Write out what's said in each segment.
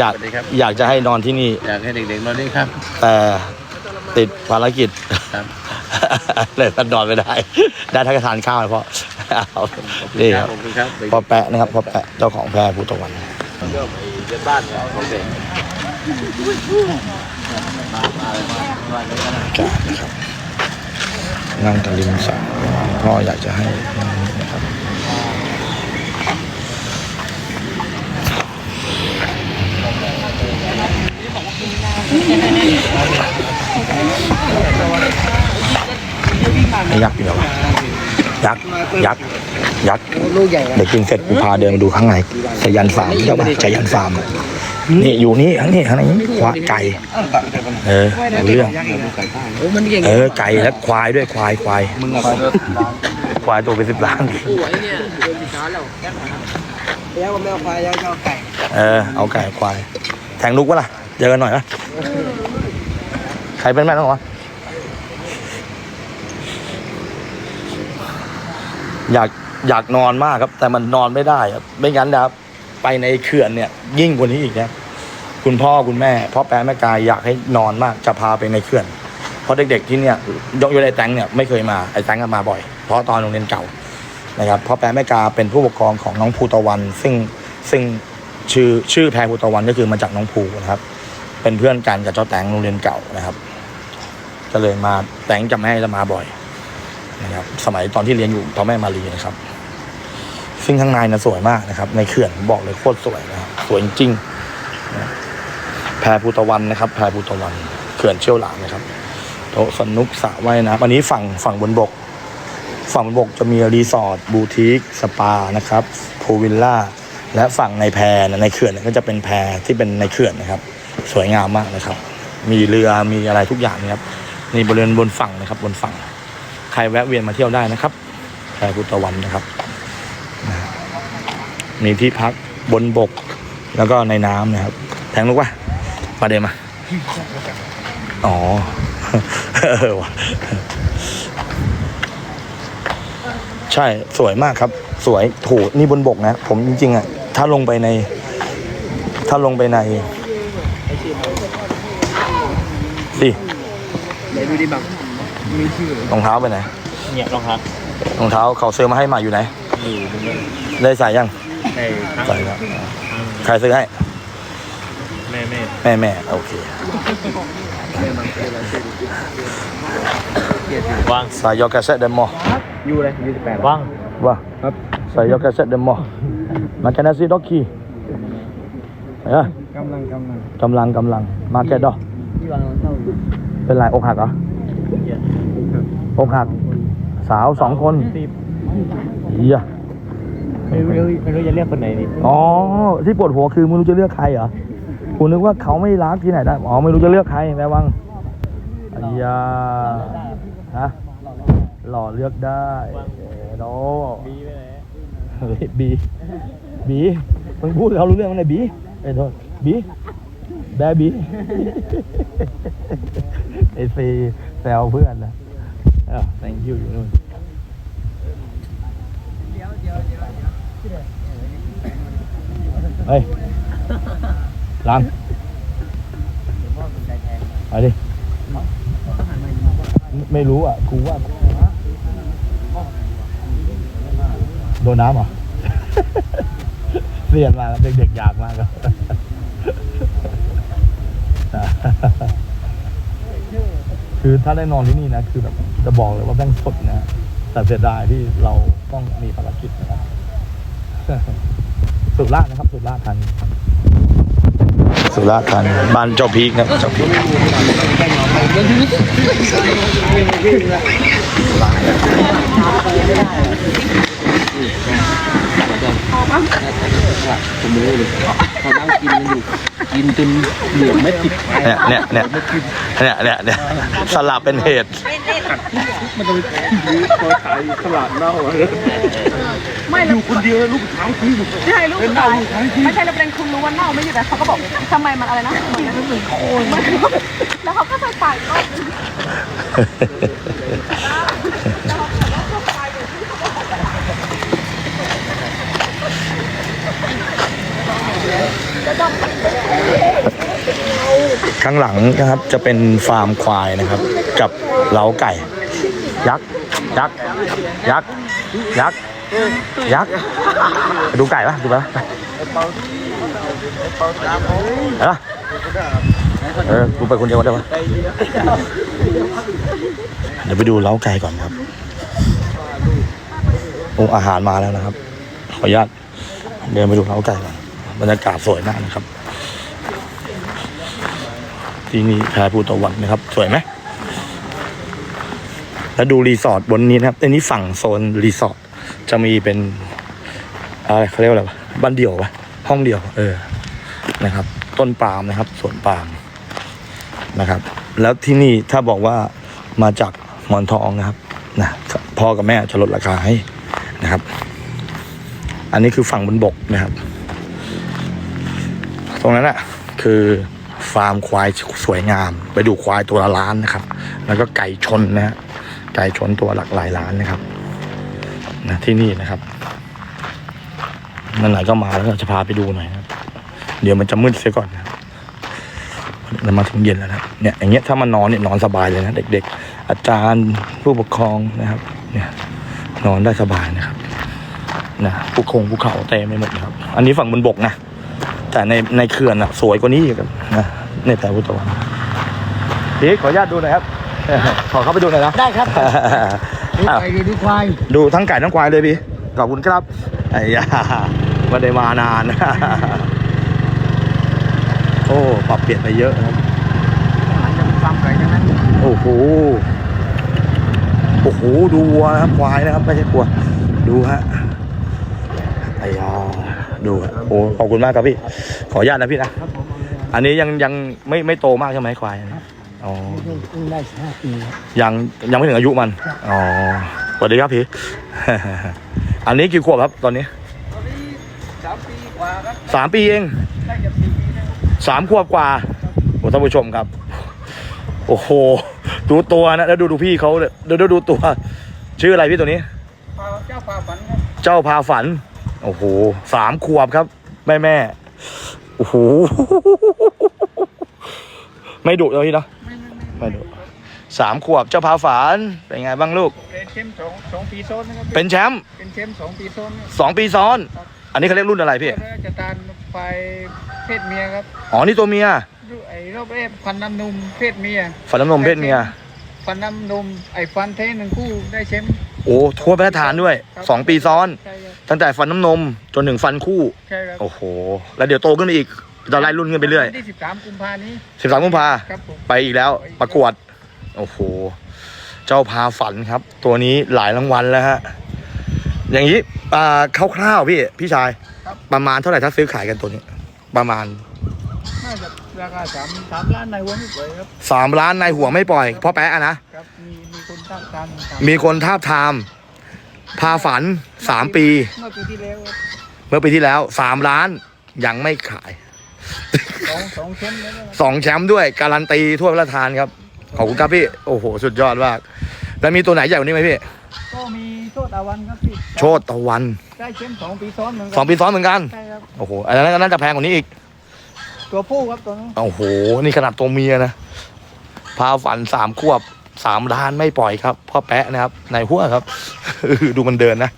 อยากสวัสดีครับ อยากจะให้นอนที่นี่ อยากให้เด็กๆนอนนี่ครับ แต่ติดภารกิจครับ เลยมันนอนไม่ได้ ได้ทั้งทานข้าวเลยพ่อเอานี่ครับขอบคุณครับพ่อแปะนะครับพ่อแปะเจ้าของแพรภูตะวันเรื่องเย็นบ้านของเด็กการนะครับนั่งตะลิมสระพ่ออยากจะให้นั่งนะครับ ยักษ์อยู่ไหนวะยักษ์ยักษ์ยักษ์ลูกใหญ่เดี๋ยวกินเสร็จกูพาเดินไปดูข้างในชายันฟาร์มเจ้าป่ะชายันฟาร์มนี่อยู่นี่ข้างนี้ข้างในนี้ควายไก่เออรู้เรื่องโอ้มันเก่งเออไก่และควายด้วยควายควายมึงอะไปควายตัวเป็นสิบล้านสวยเนี่ยเดินช้าแล้วแล้วผมไม่เอาควายแล้วจะเอาไก่เออเอาไก่ควายแทงลูกวะล่ะ เจอกันหน่อยนะใครเป็นแม่ต้องวะอยากอยากนอนมากครับ แต่มันนอนไม่ได้ครับไม่งั้นนะครับไปในเขื่อนเนี่ย ยิ่งกว่านี้อีกนะคุณพ่อคุณแม่พ่อแป๊ะแม่กายอยากให้นอนมากจะพาไปในเขื่อน เพราะเด็กๆที่เนี่ยยกยกไอ้แตงเนี่ยไม่เคยมาไอ้แตงก็มาบ่อย เพราะตอนโรงเรียนเก่านะครับพ่อแป๊ะแม่กาเป็นผู้ปกครองของน้องภูตะวัน ซึ่งซึ่งชื่อชื่อแพรภูตะวันก็คือมาจากน้องภูนะครับ เป็นเพื่อนกันกับเจ้าแตงโรงเรียนเก่านะครับ ก็เลยมาแตงจะไม่ให้จะมาบ่อยนะครับ สมัยตอนที่เรียนอยู่พ่อแม่มารีนะครับ ซึ่งข้างในนะสวยมากนะครับ ในเขื่อนบอกเลยโคตรสวยนะครับสวยจริงๆแพรภูตะวันนะครับ แพรภูตะวันเขื่อนเชี่ยวหลามนะครับโต๊ะสนุกสระว่ายน้ำอันนี้ฝั่งฝั่งบนบก ฝั่งบนบกจะมีรีสอร์ทบูติกสปานะครับพูวิลล่าและฝั่งในแพนะในเขื่อนก็จะเป็นแพรที่เป็นในเขื่อนนะครับ สวยงามมากนะครับ มีเรือมีอะไรทุกอย่างนะครับนี่บริเวณบนฝั่งนะครับ บนฝั่ง ใครแวะเวียนมาเที่ยวได้นะครับแพรพุตะวันนะครับ มีที่พักบนบกแล้วก็ในน้ำนะครับ แทงลูกวะมาเดินมา อ๋อเออวะใช่สวยมากครับ สวยโหนี่บนบกนะ ผมจริงๆอะ ถ้าลงไปใน ถ้าลงไปใน ไหนดูดิบังมีชื่อรองเท้าไปไหนเนี่ยรองเท้ารองเท้าเขาซื้อมาให้ใหมาอยู่ไหนอยู่ตรงนั้นได้ใส่ยังไอ้ข้างใส่แล้วใครซื้อให้ แม่แม่แม่แม่โอเคว่างใส่ยอกาเซตเดมอยูเลยยูสิบแปดว่างว่าใส่ยอกาเซตเดมอมาแคนาซีด็อกกี้เออกำลังกำลังกำลังกำลังมาแกดอที่วาง เท่าเป็นไรอกหักเหรออกหัก สาวสองคนเฮียไม่รู้ไม่รู้จะเรียกคนไหนดีอ๋อ ที่ปวดหัวคือไม่รู้จะเลือกใครเหรอคุณนึกว่าเขาไม่รักที่ไหนได้ อ๋อ ไม่รู้จะเลือกใครแม่วังไอ้ยาฮะหล่อเลือกได้เออโนบีไปไหนเฮ้ยบีบีมึงพูดเขารู้เรื่องมั้ยเนี่ยบีไอ้ยโทษบีแบบี ไอซีแซวเพื่อนนะอะ thank you อยู่นู่นเฮ้ยลังไปดิ ไม่รู้อะกูว่า โดนน้ำเหรอเรียนมาแล้วเด็กๆอยากมากครับ คือถ้าได้นอนที่นี่นะคือแบบจะบอกเลยว่าแม่งสดนะแต่เสียดายที่เราต้องมีภารกิจนะครับสุราษฎร์นะครับสุราษฎร์ธานีสุราษฎร์ธานีบ้านเจ้าพีกนะครับเจ้าพีกผมไม่รู้เลยเขานั่งกินกันอยู่ กินจนเหลือไม่ติดเนี่ยเนี่ยเนี่ยเนี่ยเนี่ยเนี่ยสลับเป็นเหตุ มันจะไปยื้อตัวขายตลาดเน่าอะไม่อแล้วยู่คนเดียวลูกค้างที่ใช่ลูกชายไม่ใช่แล้วประเด็นคุณรู้ว่าเน่าไม่อยู่แต่เขาก็บอกทำไมมันอะไรนะเหมือนมันเหมือนโคนแล้วเขาก็ใส่ปากก็ ข้างหลังนะครับจะเป็นฟาร์มควายนะครับ กับเล้าไก่ ยักษ์ยักษ์ยักษ์ยักษ์ยักษ์ดูไก่ปะดูปะไปเออเออกูไปคนเดียวได้ปะเดี๋ยวไปดูเล้าไก่ก่อนครับโอ้อาหารมาแล้วนะครับ ขออนุญาตเดินไปดูเล้าไก่ก่อนบรรยากาศสวยมากนะครับ ที่นี่แพรภูตะวันนะครับ สวยไหมแล้วดูรีสอร์ทบนนี้นะครับอันนี้ฝั่งโซนรีสอร์ทจะมีเป็นอะไรเขาเรียกว่าอะไรวะบ้านเดี่ยวปะห้องเดี่ยว เออนะครับ ต้นปาล์มนะครับสวนปาล์มนะครับ แล้วที่นี่ถ้าบอกว่ามาจากมอนทองนะครับนะพ่อกับแม่จะลดราคาให้นะครับ อันนี้คือฝั่งบนบกนะครับ ตรงนั้นอะคือ ฟาร์มควายสวยงาม ไปดูควายตัวละล้านนะครับ แล้วก็ไก่ชนนะฮะไก่ชนตัวหลักหลายล้านนะครับนะที่นี่นะครับนั่นไหนก็มาแล้วก็จะพาไปดูหน่อยครับ เดี๋ยวมันจะมืดเสียก่อนนะเรามาถึงเย็นแล้วนะเนี่ยอย่างเงี้ยถ้ามานอนเนี่ยนอนสบายเลยนะเด็ก ๆ อาจารย์ผู้ปกครองนะครับ เนี่ย นอนได้สบายนะครับนะภูคงภูเขาเต็มไปหมดครับ อันนี้ฝั่งบนบกนะ แต่ในในเขื่อนอะสวยกว่านี้อีกนะในแต่พุทธวันพี่ขออนุญาตดูหน่อยครับ ขอเข้าไปดูหน่อยนะ ได้ครับ ดูอ้าวไก่ดีดูควาย ดูทั้งไก่ทั้งควายเลยพี่ ขอบคุณครับไอ้ยาไม่ได้มานาน โอ้ ปรับเปลี่ยนไปเยอะครับจะเป็นฟาร์มไก่ทั้งนั้นโอ้โห โอ้โห ดูวัวนะครับควายนะครับไม่ใช่วัว ดูฮะไอ้ยา ดูฮะโอ้ขอบคุณมากครับพี่ ขออนุญาตนะพี่นะครับผมอันนี้ยังยังไม่ไม่โตมากใช่ไหมควายอันนี้อ๋อเพิ่งได้ห้าปีครับยังยังไม่ถึงอายุมันอ๋อสวัสดีครับพี่อันนี้กี่ขวบครับตอนนี้ตอนนี้สามปีกว่าครับสามปีเองได้จะสี่ปีแล้วสามขวบกว่าโอ้ท่านผู้ชมครับ โอ้โหดูตัวนะแล้วดูดูพี่เขาเลยดูดูดูตัว ชื่ออะไรพี่ตัวนี้พาเจ้าพาฝันครับเจ้าพาฝัน โอ้โหสามขวบครับ แม่แม่โอ้โหไม่ดุเลยพี่เนาะไม่ไม่ไม่ดุสามขวบเจ้าพาฝันเป็นไงบ้างลูก เป็นเชมป์สองสองปีซ้อนนะครับเป็นแชมป์เป็นเชมป์สองปีซ้อนครับสองปีซ้อน อันนี้เขาเรียกรุ่นอะไรพี่แล้วจะตานไฟเพศเมียครับอ๋อนี่ตัวเมียดูไอ้รอบแรกฟันน้ำนมเพศเมียฝันน้ำนมเพศเมียฟันน้ำนมไอ้ฟันเทหนึ่งคู่ได้เชมป์โอ้ทั่วประเทศฐานด้วยครับสองปีซ้อนใช่ครับ ตั้งแต่ฟันน้ำนมจนถึงฟันคู่ ใช่ครับโอ้โห แล้วเดี๋ยวโตขึ้นไปอีกจะไล่รุ่นขึ้นไปเรื่อยวันที่สิบสามกุมภานี้สิบสามกุมภาครับผมไปอีกแล้วประกวด โอ้โห เจ้าพาฝันครับ ตัวนี้หลายรางวัลแล้วฮะ อย่างนี้อ่าคร่าวๆพี่พี่ชายประมาณเท่าไหร่ถ้าซื้อขายกันตัวนี้ ประมาณน่าจะราคาสามสามล้านในวันนี้เลยครับสามล้านในหัวไม่ปล่อย เพ่อแป๊ะอะนะ ครับมีมีคนตั้งการมีคนทาบทาม พาฝันสามปี เมื่อปีที่แล้วครับเมื่อปีที่แล้วสามล้านยังไม่ขายสองสองเชมป์แล้วนะครับสองแชมป์ด้วย การันตีทั่วประเทศครับ ขอบคุณครับพี่ โอ้โห สุดยอดมาก แล้วมีตัวไหนใหญ่กว่านี้ไหมพี่ ก็มีโชตอาวันครับพี่โชตตะวันได้เชมป์สองปีซ้อนเหมือนกัสองปีซ้อนเหมือนกัน ใช่ครับโอ้โห อันนั้นก็น่าจะแพงกว่านี้อีก ตัวผู้ครับตัวนี้โอ้โห นี่ขนาดตัวเมียนะ พาฝันสามขวบ สามล้านไม่ปล่อยครับพ่อแปะนะครับในหัวครับดูมันเดินนะ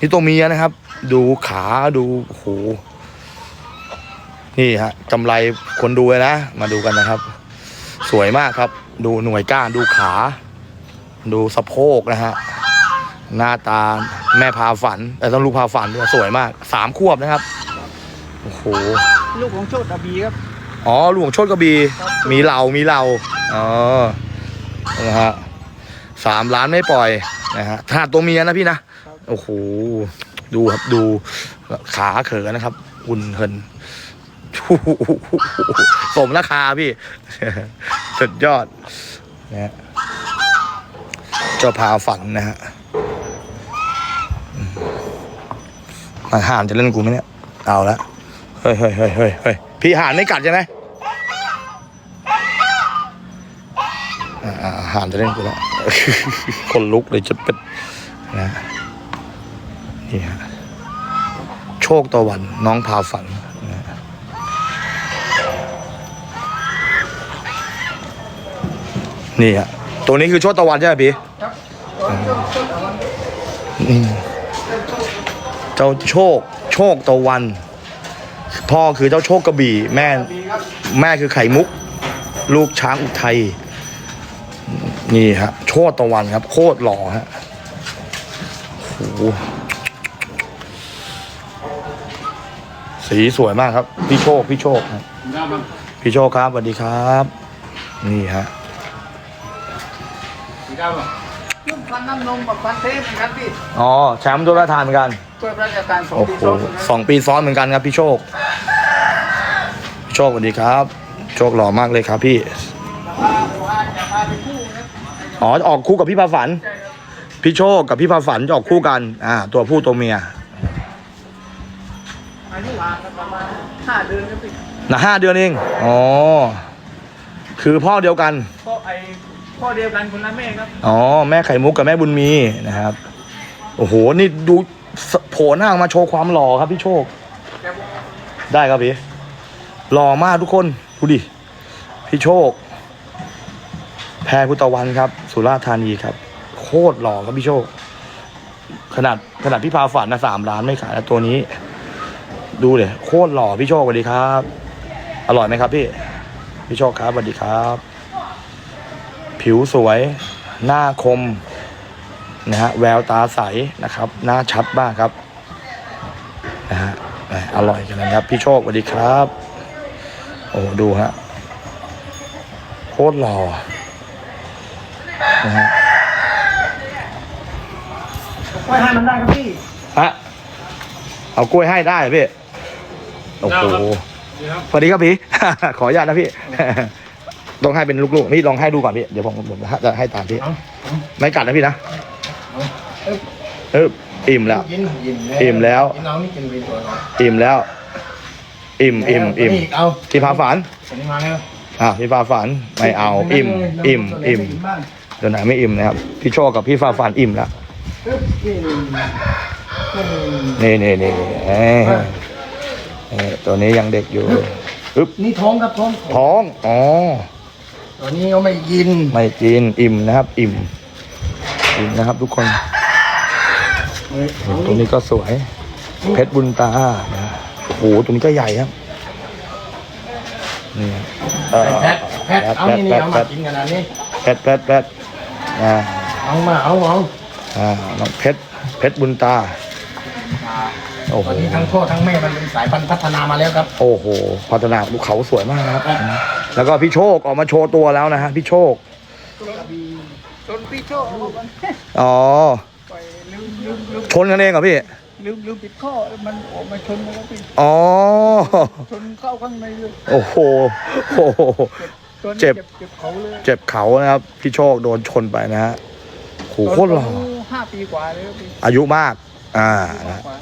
นี่ตัวเมียนะครับ ดูขาดูโอ้โหนี่ฮะกำไรคนดูเลยนะ มาดูกันนะครับ สวยมากครับ ดูหน่วยก้านดูขา ดูสะโพกนะฮะหน้าตาแม่พาฝันแต่ต้องลูกพาฝันด้วยสวยมากสามขวบนะครับโอ้โหลูกของโชตอาบีครับอ๋อหลวงโชดกระบี มีเหล่ามีเหล่าอ๋อ นะฮะสามล้านไม่ปล่อยนะฮะถ้าตัวเมียนะพี่นะโอ้โหดูครับดูขาเขินนะครับอุ่นเหินสมราคาพี่สุดยอดนะฮะเจ้าพาฝันนะฮะห่านจะเล่นกูไหมเนี่ย เอาละเฮ้ยเฮ้ยเฮ้ยเฮ้ยเฮ้ยพี่ห่านไม่กัดใช่ไหมอ่าอ่า ห่านจะเล่นกูแล้วคนลุกเลยจะเป็นนะนี่ฮะโชคตะวันน้องพาฝันนะนี่ฮะตัวนี้คือโชคตะวันใช่ไหมพี่เจ้าโชคโชคตะวัน พ่อคือเจ้าโชคกระบี่แม่ แม่คือไข่มุก ลูกช้างอุทัย นี่ฮะโชคตะวันครับ โคตรหล่อฮะโอ้โหสีสวยมากครับ พี่โชค พี่โชคครับพี่โชคครับสวัสดีครับ นี่ฮะฟันน้ำนมกับฟันเทพครับพี่อ๋อแชมป์ตัวละทานเหมือนกันช่วยราชการสองโอ้ปีโหซ้อนนะสองปีซ้อนเหมือนกันครับ พี่โชค พี่โชคสวัสดีครับ โชคหล่อมากเลยครับพี่ อ๋อออกคู่กับพี่พาฝัน พี่โชคกับพี่พาฝันจะออกคู่กัน อ่า ตัวผู้ตัวเมียอายุห่างกันประมาณห้าเดือนครับพี่นะห้าเดือนเอง อ๋อ คือพ่อเดียวกัน พ่อไอพ่อเดียวกันคนละแม่ครับ อ๋อ แม่ไข่มุกกับแม่บุญมีนะครับ โอ้โห นี่ดูสโผล่หน้าออกมาโชว์ความหล่อครับพี่โชค ได้ครับพี่ หล่อมากทุกคน ดูดิ พี่โชค แพรพุตะวันครับ สุราษฎร์ธานีครับ โคตรหล่อครับพี่โชค ขนาดขนาดพี่พาฝันนะสามล้านไม่ขายแล้วตัวนี้ ดูเลยโคตรหล่อพี่โชคสวัสดีครับ อร่อยไหมครับพี่ พี่โชคครับสวัสดีครับ ผิวสวย หน้าคมนะฮะแววตาใสนะครับ หน้าชัดมากครับนะฮะอร่อยกันนะครับ พี่โชคสวัสดีครับ โอ้ดูฮะโคตรหล่อ นะฮะกล้วยให้มันได้ครับพี่ฮะเอากล้วยให้ได้เหรอพี่โอ้โหสวัสดีครับพี่ ขออนุญาตนะพี่ต้องให้เป็นลูกๆพี่ลองให้ดูก่อนพี่เดี๋ยวผมผมจะให้ตามพี่เอาไม่กัดนะพี่นะเอ้ยเอออิ่มแล้ว กินอิ่มอิ่มแล้ว กินเอานี่กินเป็นตัวน้อยอิ่มแล้ว อิ่มอิ่มอิ่มนี่เอาพี่พาฝันอันนี้มาแล้วอะพี่พาฝันไม่เอาอิ่ม อิ่มอิ่มบ้าง เดี๋ยวไหนไม่อิ่มนะครับ พี่โชคกับพี่ฟ้าฝันอิ่มแล้วอึ๊บนี่นี่นี่นี่นี่เอ้ยเอ้ยตัวนี้ยังเด็กอยู่อึ๊บนี่ท้องครับท้องท้องอ๋อตัวนี้เขาไม่กินไม่กินอิ่มนะครับ อิ่มอิ่มนะครับ ทุกคนตัวนี้ก็สวย เพชรบุญตานะโอ้โหตัวนี้ก็ใหญ่ครับนี่เออแพทแพทเอานี่นี่เอามากินกันอันนี้เพชรเพชรเพชร อ่าเอามาเอาเอาอ่าน้องเพชรเพชรบุญตา โอ้โห ตอนนี้ทั้งพ่อทั้งแม่มันเป็นสายพันธุ์พัฒนามาแล้วครับ โอ้โห พัฒนาภูเขาสวยมากนะครับ แล้วก็พี่โชคออกมาโชว์ตัวแล้วนะฮะพี่โชคจนพี่โชคอ๋อ ไปลืมลืมลืมชนกันเองเหรอพี่ ลืมลืมปิดข้อมันออกมาชนมันก็ไปอ๋อ ชนเข้าข้างในเลยโอ้โหโอ้โหจน เจ็บเจ็บเขาเลยเจ็บเขานะครับพี่โชคโดนชนไปนะฮะโหโคตรหล่อายุห้าปีกว่าเลยครับพี่อายุมาก อ่าปีนะกว่า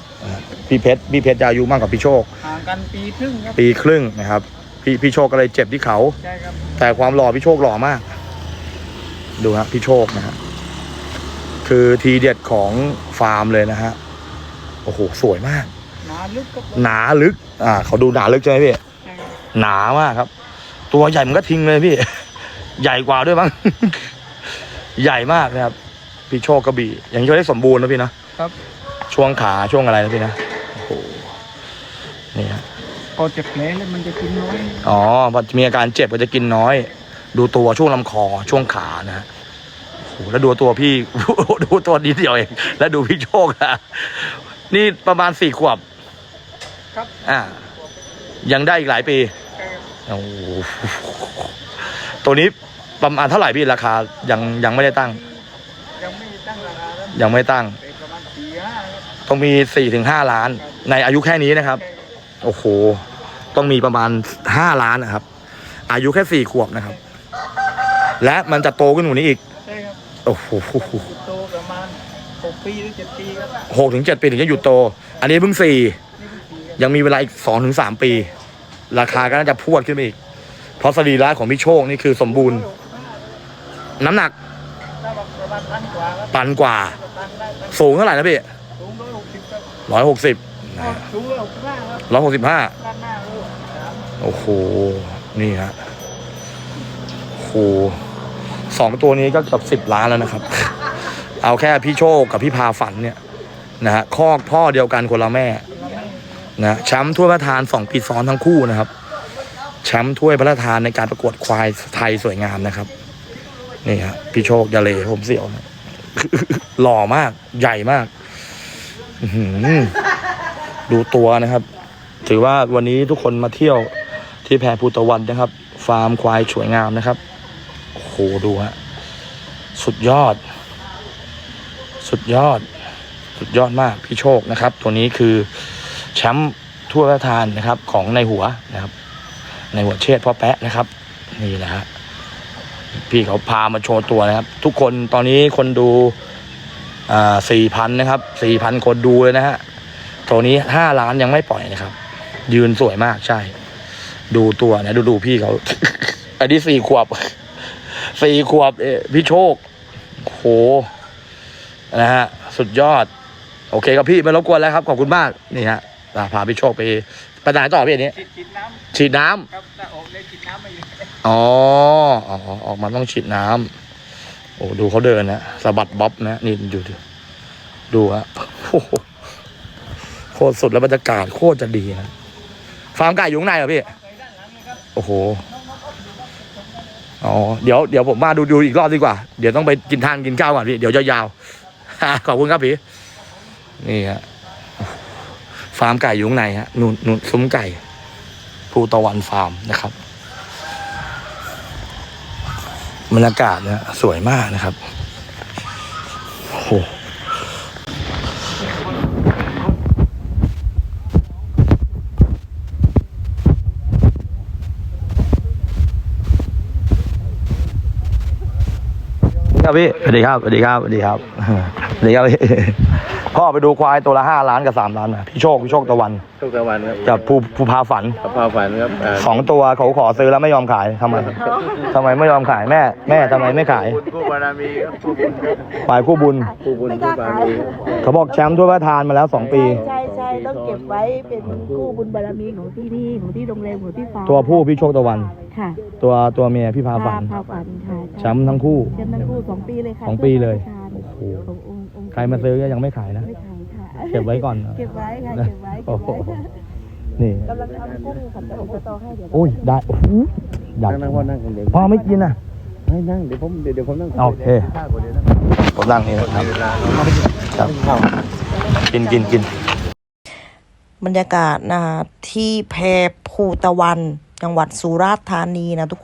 พี่เพชรพี่เพชรจะอายุมากกว่าพี่โชคห่างกันปีครึ่งครับปีครึ่งนะครับ พี่พี่โชคก็เลยเจ็บที่เขาใช่ครับแต่ความหล่อพี่โชคหล่อมาก ดูฮะพี่โชคนะฮะคือทีเด็ดของฟาร์มเลยนะฮะโอ้โหสวยมากหนาลึกครับหนาลึก อ่า เขาดูหนาลึกใช่ไหมพี่ใช่ครับหนามากครับ ตัวใหญ่มันก็ทิ้งเลยพี่ ใหญ่กว่าด้วยมั้ง ใหญ่มากนะครับ พี่โชคกระบี่อย่างนี้เขาได้สมบูรณ์นะพี่นะครับ ช่วงขาช่วงอะไรนะพี่นะโอ้โหนี่ฮะพอเจ็บแผลแล้วมันจะกินน้อยอ๋อพอมีอาการเจ็บก็จะกินน้อย ดูตัวช่วงลำคอช่วงขานะฮะโอ้โหแล้วดูตัวพี่ ดูตัวนิดเดียวเองแล้วดูพี่โชคอะนี่ประมาณสี่ขวบครับ อ่า ยังได้อีกหลายปีใช่ครับ โอ้โหตัวนี้ประมาณเท่าไหร่พี่ราคายังยังไม่ได้ตั้ง ยังไม่ตั้งราคาครับยังไม่ตั้ง เป็นประมาณสี่ห้าครับต้องมีสี่ถึงห้าล้าน ในอายุแค่นี้นะครับ โอ้โห ต้องมีประมาณห้าล้านนะครับ อายุแค่สี่ขวบนะครับ และมันจะโตขึ้นกว่านี้อีก ใช่ครับโอ้โหโตประมาณหกปีหรือเจ็ดปีครับหกถึงเจ็ดปีถึงจะหยุดโต อันนี้เพิ่งสี่นี่คือสี่ครับยังมีเวลาอีกสองถึงสามปี ราคาก็น่าจะพวดขึ้นไปอีก เพราะสรีระของพี่โชคนี่คือสมบูรณ์ น้ำหนักปันกว่าครับตันกว่า สูงเท่าไหร่นะพี่ร้อยหกสิบร้อยหกสิบห้าโอ้โห นี่ฮะโอ้โหสองตัวนี้ก็เกือบสิบล้านแล้วนะครับ เอาแค่พี่โชคกับพี่พาฝันเนี่ยนะฮะคอกพ่อเดียวกันคนละแม่ นะแชมป์ถ้วยพระทานสองปีซ้อนทั้งคู่นะครับแชมป์ถ้วยพระราชทานในการประกวดควายไทยสวยงามนะครับนี่ครับพี่โชคยาเลผมเสียวนะหล่อมากใหญ่มากดูตัวนะครับ ถือว่าวันนี้ทุกคนมาเที่ยวที่แพรภูตะวันนะครับ ฟาร์มควายสวยงามนะครับโอ้โหดูฮะสุดยอด สุดยอด สุดยอดมากพี่โชคนะครับ ตัวนี้คือ แชมป์ทั่วประทานนะครับของในหัวนะครับ ในหัวเชษฐ์พ่อแปะนะครับ นี่แหละฮะพี่เขาพามาโชว์ตัวนะครับ ทุกคนตอนนี้คนดูอ่าสี่พันนะครับสี่พันคนดูเลยนะฮะตัวนี้ห้าล้านยังไม่ปล่อยนะครับ ยืนสวยมากใช่ ดูตัวนะดูดูพี่เขา อันนี้สี่ขวบสี่ขวบเอพี่โชคโหนะฮะ สุดยอด โอเคครับพี่ไม่รบกวนแล้วครับ ขอบคุณมาก นี่ฮะ อ่าพาพี่โชคไปไปไหนต่อพี่อันนี้ ฉีดน้ฉีดน้ำำครับหน้าอกเลยฉีดน้ำมาอยู่อ๋ออ๋อออกมาต้องฉีดน้ำ โอ้ ดูเขาเดินนะสะบัดบ๊อบนะ นี่ดูดิดูฮะโอ้โหโคตรสุดแล้วบรรยากาศโคตรจะดีนะ ฟาร์มไก่อยู่ข้างในเหรอพี่ โอ้โห อ๋อ เดี๋ยว เดี๋ยวผมมาดูดูอีกรอบดีกว่า เดี๋ยวต้องไปกินทานกินข้าวก่อนพี่ เดี๋ยวจะยาวขอบคุณครับพี่ นี่ฮะ ฟาร์มไก่อยู่ข้างในฮะนู่นนู่นซุ้มไก่ ภูตะวันฟาร์มนะครับบรรยากาศนะสวยมากนะครับโอ้โหครับพี่สวัสดีครับสวัสดีครับสวัสดีครับสวัสดีครับ พี่พ่อไปดูควายตัวละห้าล้านกับสามล้านนะพี่โชคพี่โชคตะวันทุกตะวันครับกับภูภูพาฝันกระเพราฝันครับอ่าสองตัวเขาขอซื้อแล้วไม่ยอมขายทำไมทำไมไม่ยอมขายแม่ แม่ทำไมไม่ขายบุญผู้บารมีครับผู้บุญครับฝ่ายคู่บุญ ผู้บุญผู้บารมีเขาบอกแชมป์ทั่วยพระทานมาแล้วสองปี ใช่ใช่ต้องเก็บไว้เป็นคู่บุญบารมีของที่นี่ของที่โรงแรมของที่ฟาร์มตัวผู้พี่โชคตะวัน ค่ะตัวตัวเมียพี่พาฝันพาฝันค่ะแชมป์ทั้งคู่แชมป์ทั้งคู่สองปีเลยค่ะ สองปีเลยโอ้ โหขององค์องค์ใครมาซื้อก็ยังไม่ขายนะ ไม่ขายค่ะเก็บไว้ก่อนเก็บไว้ค่ะเก็บไว้โอ้เก็บโหไว้นี่ กำลังทำกุ้งผัดกระอกกระตอให้เดี๋ยวอุ้ยได้โอ้โหอยากนั่งนั่งพ่อนั่งคนเดียวพ่อไม่กินอะ ไม่นั่งเดี๋ยวผมเดี๋ยวเดี๋ยวผมนั่งโอเค ข้าวคนเดียวนะผมนั่งนี่นะครับเวลาเราไม่ครับกินกินกิน บรรยากาศนะคะที่แพรภูตะวัน จังหวัดสุราษฎร์ธานีนะทุก